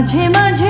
মাঝে মাঝে